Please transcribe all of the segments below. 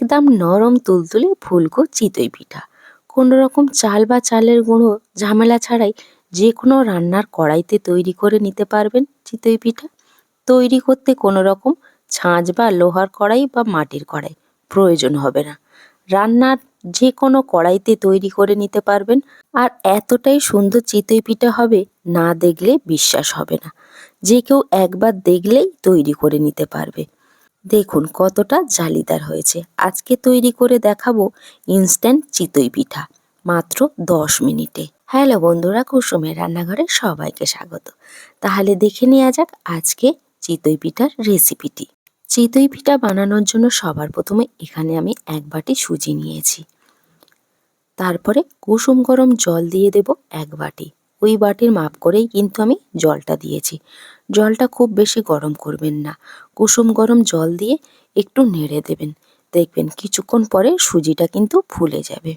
একদম নরম তুলতুলে ফুলকো চিতই পিঠা। কোনো রকম চাল বা চালের গুঁড়ো ঝামেলা ছাড়াই যে কোনো রান্নার কড়াইতে তৈরি করে নিতে পারবেন চিতই পিঠা। তৈরি করতে কোনো রকম ছাঁচ বা লোহার কড়াই বা মাটির কড়াই প্রয়োজন হবে না। রান্নার যে কোনো কড়াইতে তৈরি করে নিতে পারবেন। আর এতটাই সুন্দর চিতই পিঠা হবে না দেখলে বিশ্বাস হবে না। যে কেউ একবার দেখলেই তৈরি করে নিতে পারবে। দেখুন কতটা জালিদার হয়েছে। আজকে তৈরি করে দেখাবো ইনস্ট্যান্ট চিতই পিঠা, মাত্র দশ মিনিটে। হ্যালো বন্ধুরা, কুসুমের রান্নাঘরে সবাইকে স্বাগত। তাহলে দেখে নেওয়া যাক আজকে চিতই পিঠার রেসিপিটি চিতই পিঠা বানানোর জন্য সবার প্রথমে এখানে আমি এক বাটি সুজি নিয়েছি। তারপরে কুসুম গরম জল দিয়ে দেব এক বাটি। ওই বাটির মাপ করেই কিন্তু আমি জলটা দিয়েছি। জলটা খুব বেশি গরম করবেন না। কুসুম গরম জল দিয়ে একটু নেড়ে দেবেন। দেখবেন কিছুক্ষণ পরে সুজিটা কিন্তু ফুলে যাবে।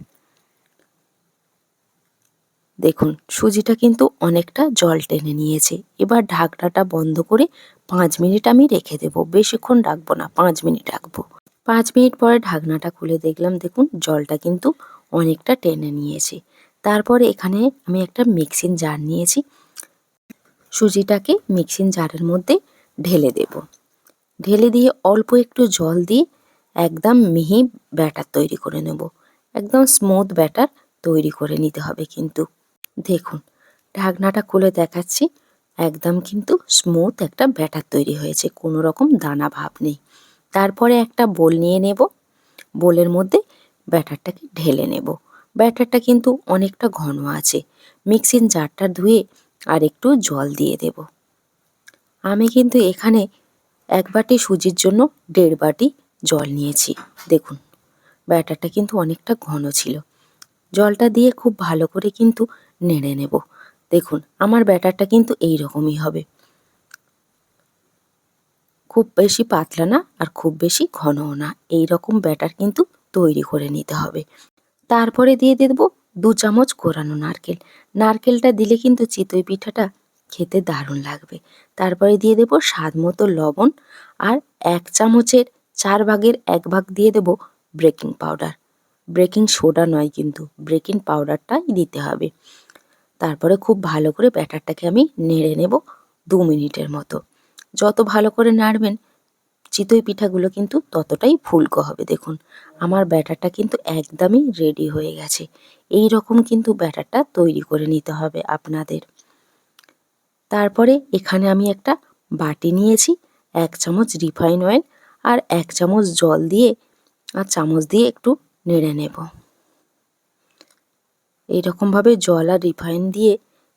দেখুন, সুজিটা কিন্তু অনেকটা জল টেনে নিয়েছে। এবার ঢাকনাটা বন্ধ করে পাঁচ মিনিট আমি রেখে দেবো। বেশিক্ষণ রাখব না, পাঁচ মিনিট রাখব। পাঁচ মিনিট পরে ঢাকনাটা খুলে দেখলাম, দেখুন জলটা কিন্তু অনেকটা টেনে নিয়েছে। তারপরে এখানে আমি একটা মিক্সিং জার নিয়েছি। সুজিটাকে মিক্সিং জারের মধ্যে ঢেলে দেব। ঢেলে দিয়ে অল্প একটু জল দিয়ে একদম মিহি ব্যাটার তৈরি করে নেব। একদম স্মুথ ব্যাটার তৈরি করে নিতে হবে কিন্তু। দেখুন, ঢাকনাটা খুলে দেখাচ্ছি। একদম কিন্তু স্মুথ একটা ব্যাটার তৈরি হয়েছে, কোনো রকম দানা ভাব নেই। তারপরে একটা বোল নিয়ে নেব। বোলের মধ্যে ব্যাটারটাকে ঢেলে নেব। ব্যাটারটা কিন্তু অনেকটা ঘন আছে। মিক্সিং জারটা ধুয়ে আর একটু জল দিয়ে দেব। আমি কিন্তু এখানে এক বাটি সুজির জন্য দেড় বাটি জল নিয়েছি, দেখুন। ব্যাটারটা কিন্তু অনেকটা ঘন ছিল। জলটা দিয়ে খুব ভালো করে কিন্তু নেড়ে নেব। দেখুন, আমার ব্যাটারটা কিন্তু এই রকমই হবে। খুব বেশি পাতলা না আর খুব বেশি ঘনও না। এই রকম ব্যাটার কিন্তু তৈরি করে নিতে হবে। তারপরে দিয়ে দেব দু চামচ কোরানো নারকেল। নারকেলটা দিলে কিন্তু চিতই পিঠাটা খেতে দারুণ লাগবে। তারপরে দিয়ে দেব স্বাদ মতো লবণ আর এক চামচের চার ভাগের এক ভাগ দিয়ে দেব ব্রেকিং পাউডার। ব্রেকিং সোডা নয় কিন্তু ব্রেকিং পাউডারটাই দিতে হবে। তারপরে খুব ভালো করে ব্যাটারটাকে আমি নেড়ে নেব দু মিনিটের মতো। যত ভালো করে নাড়বেন চিতই পিঠাগুলো কিন্তু ততটাই ফুলকো হবে, দেখুন। আমার ব্যাটারটা কিন্তু একদমই রেডি হয়ে গেছে। এই রকম কিন্তু ব্যাটারটা তৈরি করে নিতে হবে আপনাদের। তারপরে এখানে আমি একটা বাটি নিয়েছি, এক চামচ রিফাইন অয়েল আর এক চামচ জল দিয়ে, আর চামচ দিয়ে একটু নেড়ে নেব। এইরকমভাবে জল আর রিফাইন দিয়ে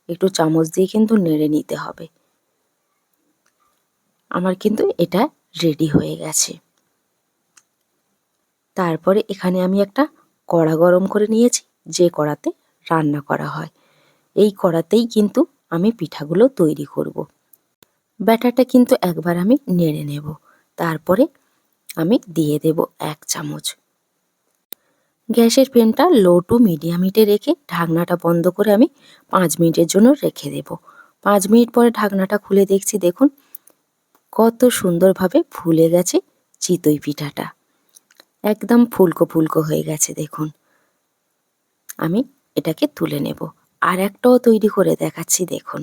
একটু চামচ দিয়ে কিন্তু নেড়ে নিতে হবে। আমার কিন্তু এটা রেডি হয়ে গেছে। তারপরে এখানে আমি একটা কড়া গরম করে নিয়েছি, যে কড়াতে রান্না করা হয়। এই কড়াতেই কিন্তু আমি পিঠাগুলো তৈরি করব। ব্যাটারটা কিন্তু একবার আমি নেড়ে নেব। তারপরে আমি দিয়ে দেব এক চামচ। গ্যাসের ফ্লেমটা লো টু মিডিয়াম হিটে রেখে ঢাকনাটা বন্ধ করে আমি পাঁচ মিনিটের জন্য রেখে দেব। পাঁচ মিনিট পরে ঢাকনাটা খুলে দেখছি, দেখুন কত সুন্দরভাবে ফুলে গেছে চিতই পিঠাটা। একদম ফুলকো ফুলকো হয়ে গেছে, দেখুন। আমি এটাকে তুলে নেব। আর একটাও তৈরি করে দেখাচ্ছি, দেখুন।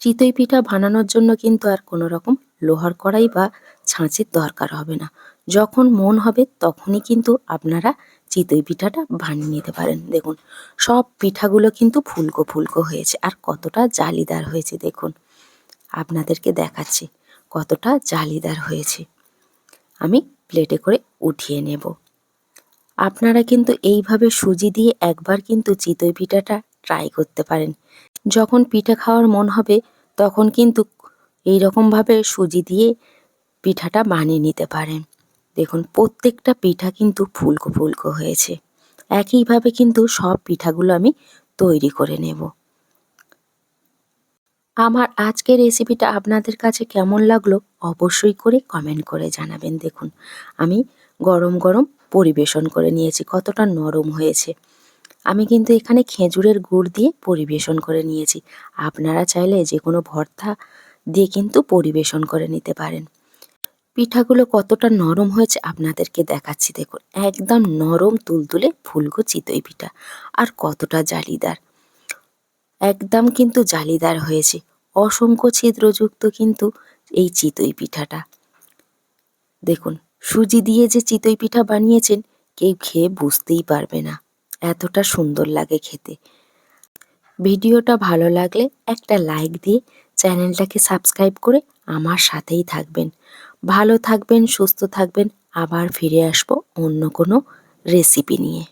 চিতই পিঠা বানানোর জন্য কিন্তু আর কোনো রকম লোহার কড়াই বা ছাঁচের দরকার হবে না। যখন মন হবে তখনই কিন্তু আপনারা চিতই পিঠাটা বানিয়ে নিতে পারেন, দেখুন। সব পিঠাগুলো কিন্তু ফুলকো ফুলকো হয়েছে আর কতটা জালিদার হয়েছে, দেখুন। আপনাদেরকে দেখাচ্ছি। কতটা জালিদার হয়েছে। আমি প্লেটে করে উঠিয়ে নেব। আপনারা কিন্তু এইভাবে সুজি দিয়ে একবার কিন্তু চিতই পিঠাটা ট্রাই করতে পারেন। যখন পিঠা খাওয়ার মন হবে, তখন কিন্তু এই রকমভাবে সুজি দিয়ে পিঠাটা বানিয়ে নিতে পারেন। দেখুন, প্রত্যেকটা পিঠা কিন্তু ফুলকো ফুলকো হয়েছে। একইভাবে কিন্তু সব পিঠাগুলো আমি তৈরি করে নেব। আমার আজকের রেসিপিটা আপনাদের কাছে কেমন লাগল অবশ্যই করে কমেন্ট করে জানাবেন। দেখুন, আমি গরম গরম পরিবেশন করে নিয়েছি, কতটা নরম হয়েছে। আমি কিন্তু এখানে খেজুরের গুড় দিয়ে পরিবেশন করে নিয়েছি। আপনারা চাইলে যে কোনো ভর্তা দিয়ে কিন্তু পরিবেশন করে নিতে পারেন। পিঠাগুলো কতটা নরম হয়েছে আপনাদেরকে দেখাচ্ছি। দেখুন, একদম নরম তুলতুলে ফুলকো চিতই পিঠা। আর কতটা জালিদার। একদম কিন্তু জালিদার হয়েছে। অসংখ্য ছিদ্রযুক্ত কিন্তু এই চিতই পিঠাটা। দেখুন, সুজি দিয়ে যে চিতই পিঠা বানিয়েছেন, কেউ খেয়ে বুঝতেই পারবে না। এতটা সুন্দর লাগে খেতে। ভিডিওটা ভালো লাগলে একটা লাইক দিয়ে চ্যানেলটাকে সাবস্ক্রাইব করে আমার সাথেই থাকবেন। ভালো থাকবেন, সুস্থ থাকবেন, আবার ফিরে আসব অন্য কোনো রেসিপি নিয়ে।